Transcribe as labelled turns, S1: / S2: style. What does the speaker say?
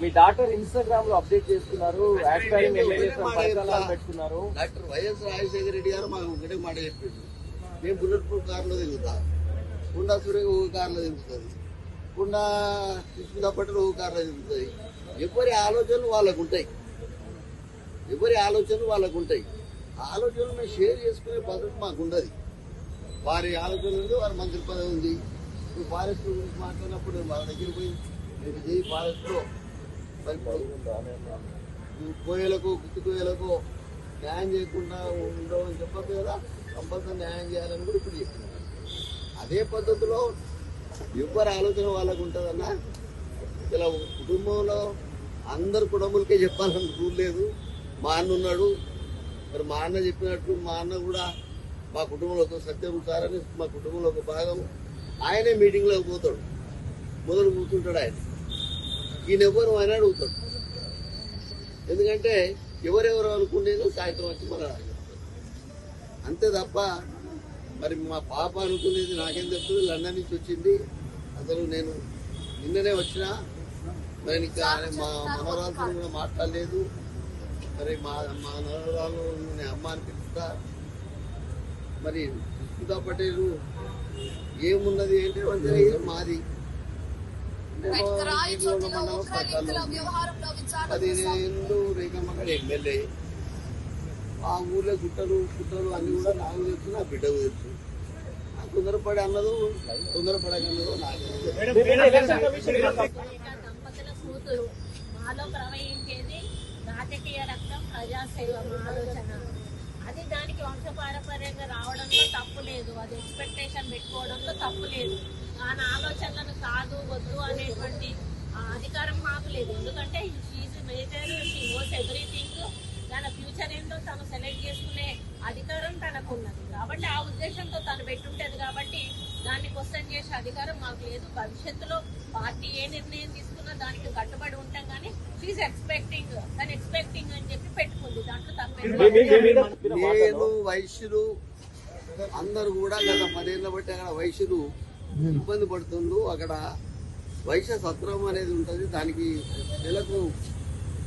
S1: మీ doctor ఇన్స్టాగ్రామ్లో update చేస్తున్నారు పెట్టుకున్నారు.
S2: డాక్టర్ వైఎస్ రాజశేఖర రెడ్డి గారు మాకు ఒకటే మాట చెప్పిండు నేను బుల్లెట్ కారులో తిరుగుతా. కుండా సూర్య ఒక కారులో తిరుగుతుంది. కుండా కృష్ణ పట్టణ ఒక కారులో తిరుగుతుంది. ఎవరి ఆలోచనలు వాళ్ళకు ఉంటాయి. ఎవరి ఆలోచనలు వాళ్ళకు ఉంటాయి. ఆలోచనలు మేము షేర్ చేసుకునే పద్ధతి మాకు ఉండదు. వారి ఆలోచన ఉంది వారి మంత్రి పదవి ఉంది. ఇప్పుడు ఫారెస్ట్ గురించి మాట్లాడినప్పుడు వాళ్ళ దగ్గర పోయి మీరు చేయి ఫారెస్ట్లో మరి కోయలకు గుత్తి కోయలకు న్యాయం చేయకుండా ఉండవని చెప్పదు కదా? కంపల్సరీ న్యాయం చేయాలని కూడా ఇప్పుడు చెప్తున్నారు అదే పద్ధతిలో ఎవరి ఆలోచన వాళ్ళకు ఉంటుందన్నా? ఇలా కుటుంబంలో అందరు కుటుంబులకే చెప్పాలని రూల్ లేదు. మా అన్న ఉన్నాడు. మరి మా అన్న చెప్పినట్టు మా అన్న కూడా మా కుటుంబంలో ఒక సత్యం సారని మా కుటుంబంలో ఒక భాగం. ఆయనే మీటింగ్లోకి పోతాడు. మొదలు కూర్చుంటాడు ఆయన. ఈయన ఎవరు ఆయన అడుగుతాడు. ఎందుకంటే ఎవరెవరు అనుకునేది సాయంత్రం వచ్చి మన అంతే తప్ప మరి మా పాప అనుకునేది నాకేం తెలుస్తుంది? లండన్ నుంచి వచ్చింది. అసలు నేను నిన్ననే వచ్చిన. మరి ఇంకా మా మనవరాలతో కూడా మాట్లాడలేదు. మరి మా మా మనవరాలు నేను అమ్మ అని పిలుస్తా. మరి సుధా పటేల్ ఏమున్నది ఏంటి మాది. పదిహేను రేఖమ్మ గారు ఎమ్మెల్యే. ఆ ఊర్లో గుట్టలు గుట్టలు అన్ని కూడా నాకు తెలుసు నా బిడ్డకు తెలుసు. ఆ తొందరపడి అన్నదు తొందరపడక అన్నదో నాకు
S3: మాలో ప్రవహించేది రాజకీయ రక్తం ప్రజాసేవ ఆలోచన. అది దానికి వంశపారపర్యంగా రావడంలో తప్పు లేదు. అది ఎక్స్పెక్టేషన్ పెట్టుకోవడంలో తప్పు లేదు. ఆయన ఆలోచనలను కాదు వద్దు అనేటువంటి ఆ అధికారం మాకు లేదు. ఎందుకంటే she's major she owns everything తన ఫ్యూచర్ ఏంటో తను సెలెక్ట్ చేసుకునే అధికారం తనకు ఉన్నది. కాబట్టి ఆ ఉద్దేశంతో తను పెట్టుంటది కాబట్టి దాన్ని క్వశ్చన్ చేసే అధికారం మాకు లేదు. భవిష్యత్తులో పార్టీ ఏ నిర్ణయం తీసుకున్నా దానికి కట్టుబడి ఉంటాం కానీ షీఈ్ ఎక్స్పెక్టింగ్ తను ఎక్స్పెక్టింగ్ అని చెప్పి పెట్టుకుంది దాంట్లో తప్పేం లేదు.
S2: నేను వైశ్యులు అందరూ కూడా గత పదేళ్ళ బట్టి అక్కడ వైశ్యులు ఇబ్బంది పడుతుండ్రు. అక్కడ వైశ్య సత్రం అనేది ఉంటుంది. దానికి నెలకు